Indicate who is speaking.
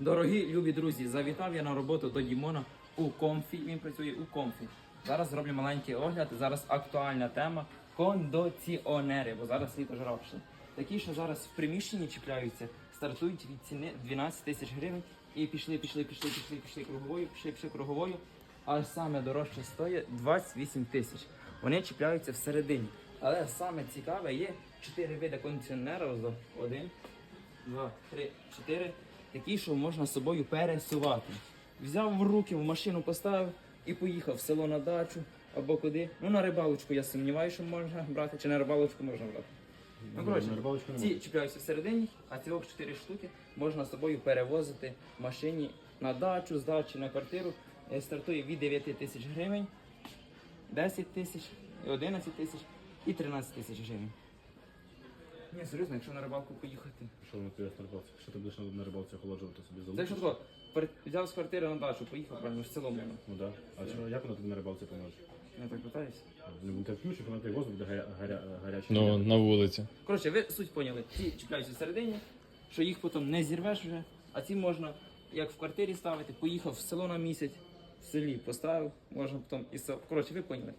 Speaker 1: Дорогі любі друзі, завітав я на роботу до Дімона у комфі. Він працює у комфі. Зараз зроблю маленький огляд. Зараз актуальна тема кондиціонери, бо зараз літо жаровше. Такі, що зараз в приміщенні чіпляються, стартують від ціни 12 тисяч гривень і пішли, пішли, пішли, пішли, пішли круговою, пішли, пішли круговою. А саме дорожче стоїть 28 тисяч. Вони чіпляються всередині. Але саме цікаве є 4 види кондиціонера. Один, два, три, чотири. Такі, що можна з собою пересувати. Взяв в руки, в машину поставив і поїхав в село на дачу або куди. Ну на рибалочку я сумніваюся, що можна брати, чи на рибалочку можна брати. Ну, коротше, ці чіпляються всередині, а ці 4 штуки можна з собою перевозити в машині на дачу, з дачі на квартиру. Е, Стартує від 9 тисяч гривень, 10 тисяч, 11 тисяч і 13 тисяч гривень. Ні, серйозно, якщо на рибалку поїхати.
Speaker 2: Що на рибалці? Що ти будеш на- на рибалці охолоджувати собі
Speaker 1: Це
Speaker 2: залишиш?
Speaker 1: якщо тако, пер- взяв з квартири на дачу, поїхав прямо в село можна.
Speaker 2: Ну да. А що, як воно тобі на рибалці поможе?
Speaker 1: Я так питаюся.
Speaker 2: Ну, ти включиш, воно той воздух буде гаря, гаря, гарячий.
Speaker 3: Ну, на вулиці.
Speaker 1: Коротше, ви суть поняли. Ці чіпляються всередині, що їх потім не зірвеш вже, а ці можна як в квартирі ставити, поїхав в село на місяць, в селі поставив, можна потім і сел. Коротше, ви поняли.